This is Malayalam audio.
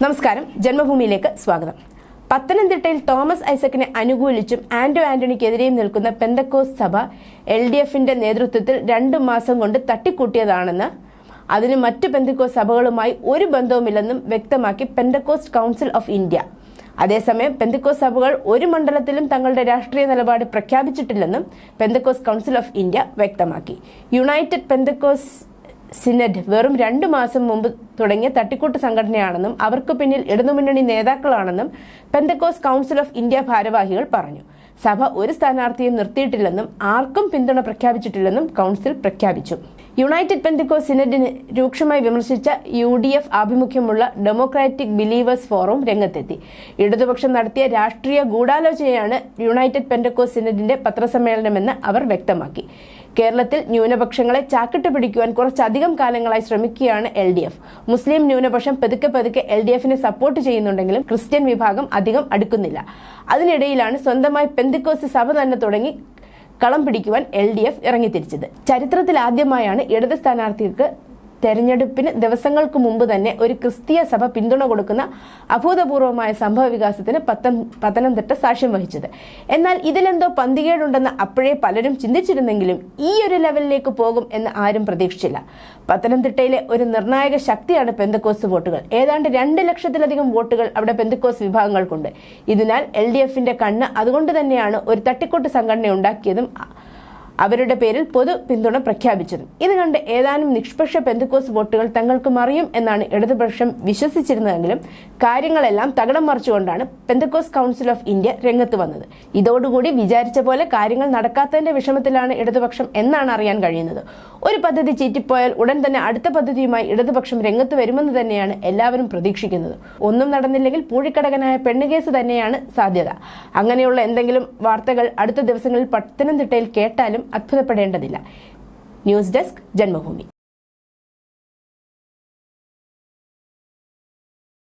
നമസ്കാരം. ജന്മഭൂമിയിലേക്ക് സ്വാഗതം. പത്തനംതിട്ടയിൽ തോമസ് ഐസക്കിനെ അനുകൂലിച്ചും ആന്റോ ആന്റണിക്കെതിരെയും നിൽക്കുന്ന പെന്തക്കോസ് സഭ എൽ ഡി എഫിന്റെ നേതൃത്വത്തിൽ രണ്ടു മാസം കൊണ്ട് തട്ടിക്കൂട്ടിയതാണെന്ന് അതിന് മറ്റു പെന്തക്കോസ് സഭകളുമായി ഒരു ബന്ധവുമില്ലെന്നും വ്യക്തമാക്കി പെന്തക്കോസ്റ്റ് കൗൺസിൽ ഓഫ് ഇന്ത്യ. അതേസമയം പെന്തക്കോസ് സഭകൾ ഒരു മണ്ഡലത്തിലും തങ്ങളുടെ രാഷ്ട്രീയ നിലപാട് പ്രഖ്യാപിച്ചിട്ടില്ലെന്നും പെന്തക്കോസ് കൗൺസിൽ ഓഫ് ഇന്ത്യ വ്യക്തമാക്കി. യുണൈറ്റഡ് പെന്തക്കോസ് സിനഡ് വെറും രണ്ടു മാസം മുമ്പ് തുടങ്ങിയ തട്ടിക്കൂട്ട് സംഘടനയാണെന്നും അവർക്ക് പിന്നിൽ ഇടതുമുന്നണി നേതാക്കളാണെന്നും പെന്തക്കോസ് കൗൺസിൽ ഓഫ് ഇന്ത്യ ഭാരവാഹികൾ പറഞ്ഞു. സഭ ഒരു സ്ഥാനാർത്ഥിയും നിർത്തിയിട്ടില്ലെന്നും ആർക്കും പിന്തുണ പ്രഖ്യാപിച്ചിട്ടില്ലെന്നും കൗൺസിൽ പ്രഖ്യാപിച്ചു. യുണൈറ്റഡ് പെന്തക്കോസ് സിനഡിന് രൂക്ഷമായി വിമർശിച്ച യു ഡി എഫ് ആഭിമുഖ്യമുള്ള ഡെമോക്രാറ്റിക് ബിലീവേഴ്സ് ഫോറം രംഗത്തെത്തി. ഇടതുപക്ഷം നടത്തിയ രാഷ്ട്രീയ ഗൂഢാലോചനയാണ് യുണൈറ്റഡ് പെന്തക്കോസ് സിനഡിന്റെ പത്രസമ്മേളനമെന്ന് അവർ വ്യക്തമാക്കി. കേരളത്തിൽ ന്യൂനപക്ഷങ്ങളെ ചാക്കിട്ട് പിടിക്കുവാൻ കുറച്ചധികം കാലങ്ങളായി ശ്രമിക്കുകയാണ് എൽ ഡി എഫ്. മുസ്ലിം ന്യൂനപക്ഷം പതുക്കെ പതുക്കെ എൽ ഡി എഫിനെ സപ്പോർട്ട് ചെയ്യുന്നുണ്ടെങ്കിലും ക്രിസ്ത്യൻ വിഭാഗം അധികം അടുക്കുന്നില്ല. അതിനിടയിലാണ് സ്വന്തമായി പെന്തിക്കോസ് സഭ തന്നെ തുടങ്ങി കളം പിടിക്കുവാൻ എൽ ഡി എഫ് ഇറങ്ങിത്തിരിച്ചത്. ചരിത്രത്തിൽ ആദ്യമായാണ് ഇടത് സ്ഥാനാർത്ഥികൾക്ക് തെരഞ്ഞെടുപ്പിന് ദിവസങ്ങൾക്ക് മുമ്പ് തന്നെ ഒരു ക്രിസ്തീയ സഭ പിന്തുണ കൊടുക്കുന്ന അഭൂതപൂർവമായ സംഭവ വികാസത്തിന് പത്തം പത്തനംതിട്ട സാക്ഷ്യം വഹിച്ചത്. എന്നാൽ ഇതിലെന്തോ പന്തികേടുണ്ടെന്ന് അപ്പോഴേ പലരും ചിന്തിച്ചിരുന്നെങ്കിലും ഈ ഒരു ലെവലിലേക്ക് പോകും എന്ന് ആരും പ്രതീക്ഷിച്ചില്ല. പത്തനംതിട്ടയിലെ ഒരു നിർണായക ശക്തിയാണ് പെന്തക്കോസ് വോട്ടുകൾ. ഏതാണ്ട് രണ്ട് ലക്ഷത്തിലധികം വോട്ടുകൾ അവിടെ പെന്തക്കോസ് വിഭാഗങ്ങൾക്കുണ്ട്. ഇതിനാൽ എൽ ഡി എഫിന്റെ കണ്ണ് അതുകൊണ്ട് തന്നെയാണ് ഒരു തട്ടിക്കൂട്ട് സംഘടന ഉണ്ടാക്കിയതും അവരുടെ പേരിൽ പൊതു പിന്തുണ പ്രഖ്യാപിച്ചതും. ഇത് കണ്ട് ഏതാനും നിഷ്പക്ഷ പെന്തക്കോസ് വോട്ടുകൾ തങ്ങൾക്ക് മറിയും എന്നാണ് ഇടതുപക്ഷം വിശ്വസിച്ചിരുന്നതെങ്കിലും കാര്യങ്ങളെല്ലാം തകിടം മറിച്ചുകൊണ്ടാണ് പെന്തക്കോസ് കൗൺസിൽ ഓഫ് ഇന്ത്യ രംഗത്ത് വന്നത്. ഇതോടുകൂടി വിചാരിച്ച പോലെ കാര്യങ്ങൾ നടക്കാത്തതിന്റെ വിഷമത്തിലാണ് ഇടതുപക്ഷം എന്നാണ് അറിയാൻ കഴിയുന്നത്. ഒരു പദ്ധതി ചീറ്റിപ്പോയാൽ ഉടൻ തന്നെ അടുത്ത പദ്ധതിയുമായി ഇടതുപക്ഷം രംഗത്ത് വരുമെന്ന് തന്നെയാണ് എല്ലാവരും പ്രതീക്ഷിക്കുന്നത്. ഒന്നും നടന്നില്ലെങ്കിൽ പൂഴിക്കടകനായ പെണ്ണുകേസ് തന്നെയാണ് സാധ്യത. അങ്ങനെയുള്ള എന്തെങ്കിലും വാർത്തകൾ അടുത്ത ദിവസങ്ങളിൽ പത്തനംതിട്ടയിൽ കേട്ടാലും അത്ഭുതപ്പെടേണ്ടതില്ല. News desk Janmabhumi.